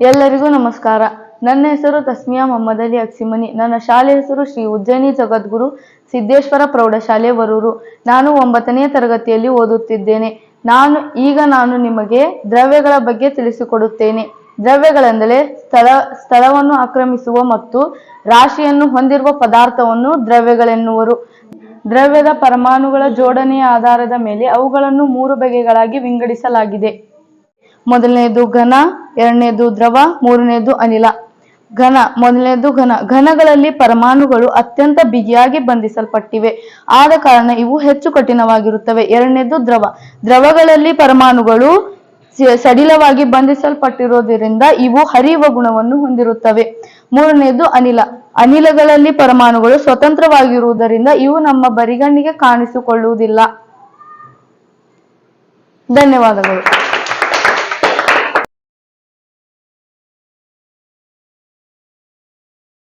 ಎಲ್ಲರಿಗೂ ನಮಸ್ಕಾರ. ನನ್ನ ಹೆಸರು ತಸ್ಮಿಯಾ ಮೊಹಮ್ಮದ್ ಅಲಿ ಅಕ್ಸಿಮನಿ. ನನ್ನ ಶಾಲೆ ಹೆಸರು ಶ್ರೀ ಉಜ್ಜಯಿನಿ ಜಗದ್ಗುರು ಸಿದ್ದೇಶ್ವರ ಪ್ರೌಢಶಾಲೆ ವರೂರು. ನಾನು ಒಂಬತ್ತನೇ ತರಗತಿಯಲ್ಲಿ ಓದುತ್ತಿದ್ದೇನೆ. ನಾನು, ಈಗ ನಾನು ನಿಮಗೆ ದ್ರವ್ಯಗಳ ಬಗ್ಗೆ ತಿಳಿಸಿಕೊಡುತ್ತೇನೆ. ದ್ರವ್ಯಗಳೆಂದರೆ ಸ್ಥಳ, ಸ್ಥಳವನ್ನು ಆಕ್ರಮಿಸುವ ಮತ್ತು ರಾಶಿಯನ್ನು ಹೊಂದಿರುವ ಪದಾರ್ಥವನ್ನು ದ್ರವ್ಯಗಳೆನ್ನುವರು. ದ್ರವ್ಯದ ಪರಮಾಣುಗಳ ಜೋಡಣೆಯ ಆಧಾರದ ಮೇಲೆ ಅವುಗಳನ್ನು ಮೂರು ಬಗೆಗಳಾಗಿ ವಿಂಗಡಿಸಲಾಗಿದೆ. ಮೊದಲನೇದು ಘನ, ಎರಡನೇದು ದ್ರವ, ಮೂರನೇದು ಅನಿಲ. ಘನ, ಮೊದಲನೇದು ಘನ. ಘನಗಳಲ್ಲಿ ಪರಮಾಣುಗಳು ಅತ್ಯಂತ ಬಿಗಿಯಾಗಿ ಬಂಧಿಸಲ್ಪಟ್ಟಿವೆ. ಆದ ಕಾರಣ ಇವು ಹೆಚ್ಚು ಕಠಿಣವಾಗಿರುತ್ತವೆ. ಎರಡನೇದು ದ್ರವ. ದ್ರವಗಳಲ್ಲಿ ಪರಮಾಣುಗಳು ಸಡಿಲವಾಗಿ ಬಂಧಿಸಲ್ಪಟ್ಟಿರುವುದರಿಂದ ಇವು ಹರಿಯುವ ಗುಣವನ್ನು ಹೊಂದಿರುತ್ತವೆ. ಮೂರನೇದು ಅನಿಲ. ಅನಿಲಗಳಲ್ಲಿ ಪರಮಾಣುಗಳು ಸ್ವತಂತ್ರವಾಗಿರುವುದರಿಂದ ಇವು ನಮ್ಮ ಬರಿಗಣ್ಣಿಗೆ ಕಾಣಿಸಿಕೊಳ್ಳುವುದಿಲ್ಲ. ಧನ್ಯವಾದಗಳು.